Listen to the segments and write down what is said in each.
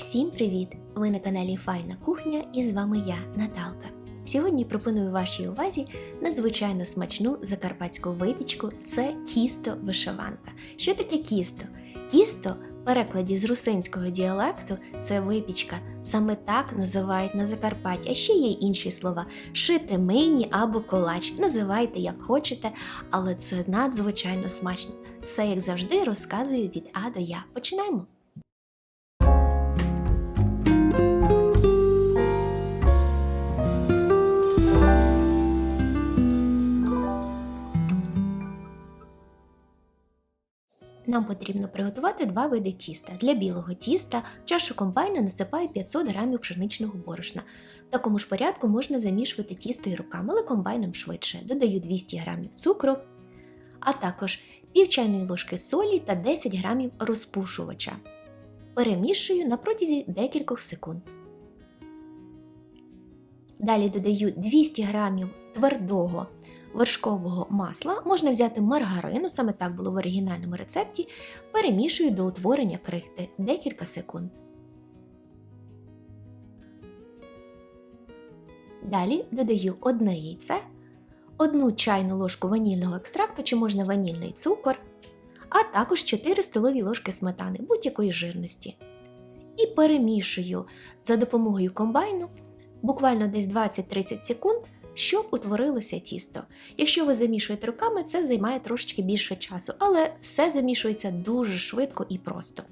Всім привіт! Ви на каналі Файна Кухня і з вами я, Наталка. Сьогодні пропоную вашій увазі надзвичайно смачну закарпатську випічку це кісто вишиванка. Що таке кісто? Кісто в перекладі з русинського діалекту це випічка. Саме так називають на Закарпатті, а ще є інші слова: шити мині або колач. Називайте як хочете, але це надзвичайно смачно. Все як завжди розказую від А до Я. Починаємо! Нам потрібно приготувати два види тіста. Для білого тіста в чашу комбайну насипаю 500 г пшеничного борошна. В такому ж порядку можна замішувати тісто і руками, але комбайном швидше. Додаю 200 г цукру, а також пів чайної ложки солі та 10 г розпушувача. Перемішую на протязі декількох секунд. Далі додаю 200 г твердого вершкового масла, можна взяти маргарину, саме так було в оригінальному рецепті, перемішую до утворення крихти декілька секунд. Далі додаю одне яйце, одну чайну ложку ванільного екстракту чи можна ванільний цукор, а також 4 столові ложки сметани будь-якої жирності. І перемішую за допомогою комбайну буквально десь 20-30 секунд щоб утворилося тісто. Якщо ви замішуєте руками, це займає трошечки більше часу, але все замішується дуже швидко і просто.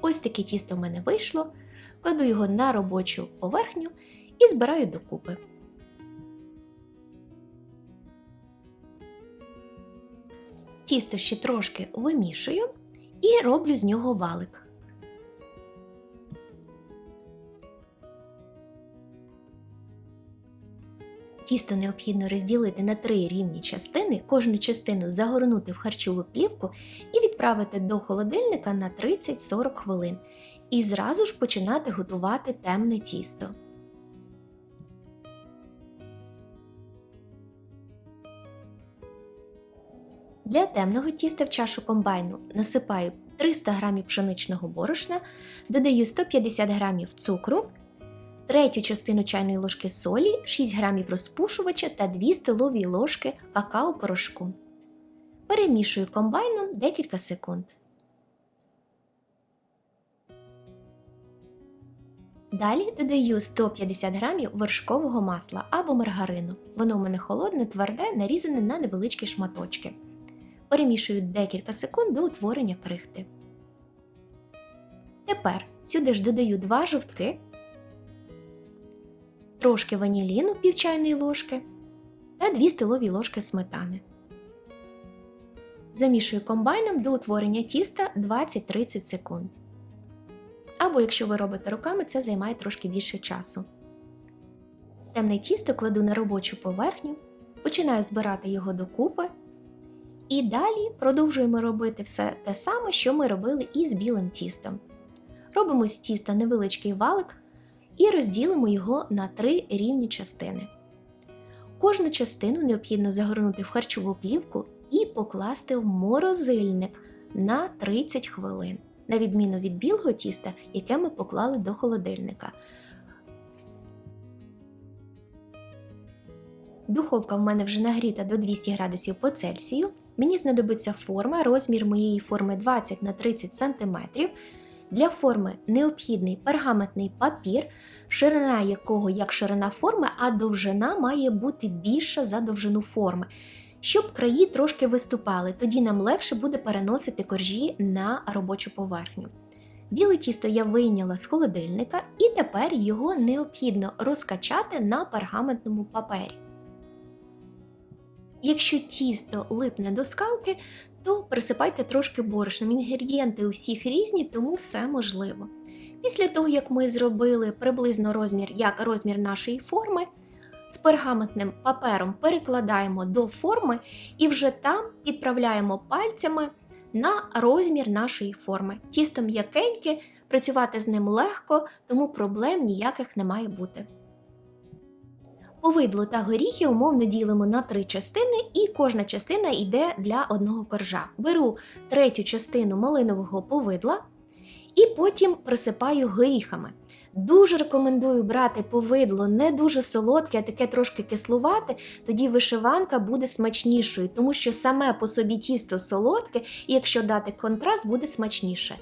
Ось таке тісто в мене вийшло, кладу його на робочу поверхню і збираю докупи. Тісто ще трошки вимішую і роблю з нього валик. Тісто необхідно розділити на три рівні частини, кожну частину загорнути в харчову плівку і відправити до холодильника на 30-40 хвилин. І зразу ж починати готувати темне тісто. Для темного тіста в чашу комбайну насипаю 300 г пшеничного борошна, додаю 150 г цукру третю частину чайної ложки солі, 6 г розпушувача та 2 столові ложки какао-порошку. Перемішую комбайном декілька секунд. Далі додаю 150 г вершкового масла або маргарину. Воно у мене холодне, тверде, нарізане на невеличкі шматочки. Перемішую декілька секунд до утворення крихти. Тепер сюди ж додаю 2 жовтки трошки ваніліну пів чайної ложки та 2 столові ложки сметани. Замішую комбайном до утворення тіста 20-30 секунд. Або, якщо ви робите руками, це займає трошки більше часу. Темне тісто кладу на робочу поверхню, починаю збирати його докупи. І далі продовжуємо робити все те саме, що ми робили і з білим тістом. Робимо з тіста невеличкий валик і розділимо його на три рівні частини. Кожну частину необхідно загорнути в харчову плівку і покласти в морозильник на 30 хвилин, на відміну від білого тіста, яке ми поклали до холодильника. Духовка в мене вже нагріта до 200 градусів по Цельсію. Мені знадобиться форма, розмір моєї форми 20 на 30 см. Для форми необхідний пергаментний папір, ширина якого як ширина форми, а довжина має бути більша за довжину форми, щоб краї трошки виступали, тоді нам легше буде переносити коржі на робочу поверхню. Біле тісто я вийняла з холодильника і тепер його необхідно розкачати на пергаментному папері. Якщо тісто липне до скалки, то присипайте трошки борошном. Інгредієнти у всіх різні, тому все можливо. Після того, як ми зробили приблизно розмір, як розмір нашої форми, з пергаментним папером перекладаємо до форми і вже там підправляємо пальцями на розмір нашої форми. Тісто м'якеньке, працювати з ним легко, тому проблем ніяких не має бути. Повидло та горіхи умовно ділимо на три частини, і кожна частина йде для одного коржа. Беру третю частину малинового повидла І потім присипаю горіхами. Дуже рекомендую брати повидло не дуже солодке, а таке трошки кислувате, тоді вишиванка буде смачнішою, тому що саме по собі тісто солодке, і якщо дати контраст, буде смачніше.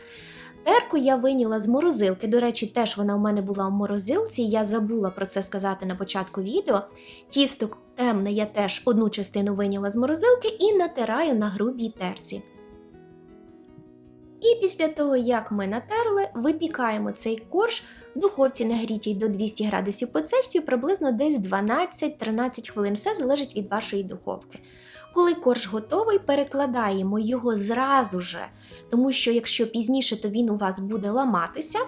Терку я виняла з морозилки. До речі, теж вона у мене була в морозилці. Я забула про це сказати на початку відео. Тісто темне я теж одну частину виняла з морозилки і натираю на грубій терці. І після того, як ми натерли, випікаємо цей корж в духовці нагрітій до 200 градусів по Цельсію приблизно десь 12-13 хвилин. Все залежить від вашої духовки. Коли корж готовий, перекладаємо його зразу же, тому що якщо пізніше, то він у вас буде ламатися.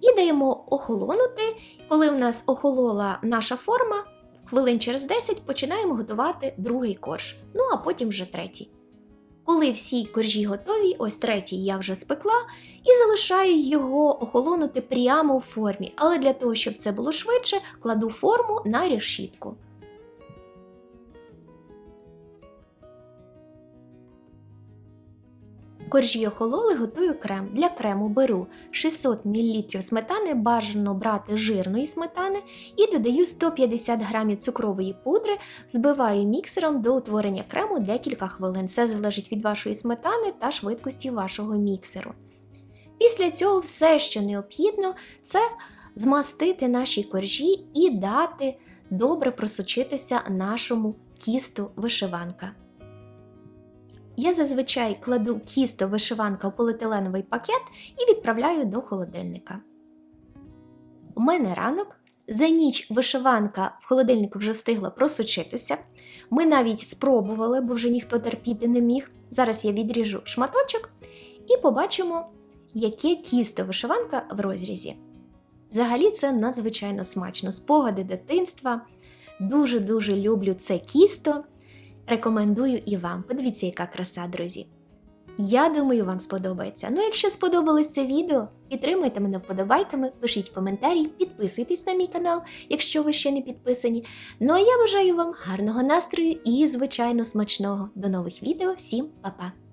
І даємо охолонути. Коли у нас охолола наша форма, хвилин через 10 починаємо готувати другий корж, ну а потім вже третій. Коли всі коржі готові, ось третій я вже спекла, і залишаю його охолонути прямо у формі. Але для того, щоб це було швидше, кладу форму на решітку. Коржі охололи, готую крем. Для крему беру 600 мл сметани, бажано брати жирної сметани, і додаю 150 г цукрової пудри, збиваю міксером до утворення крему декілька хвилин. Все залежить від вашої сметани та швидкості вашого міксеру. Після цього все, що необхідно, це змастити наші коржі і дати добре просочитися нашому кісту вишиванка. Я зазвичай кладу кісто вишиванка в поліетиленовий пакет і відправляю до холодильника. У мене ранок. За ніч вишиванка в холодильнику вже встигла просочитися. Ми навіть спробували, бо вже ніхто терпіти не міг. Зараз я відріжу шматочок і побачимо, яке кісто вишиванка в розрізі. Взагалі це надзвичайно смачно. Спогади дитинства. Дуже-дуже люблю це кісто. Рекомендую і вам. Подивіться, яка краса, друзі. Я думаю, вам сподобається. Ну, якщо сподобалось це відео, підтримуйте мене вподобайками, пишіть коментарі, підписуйтесь на мій канал, якщо ви ще не підписані. Ну а я бажаю вам гарного настрою і, звичайно, смачного. До нових відео. Всім па-па!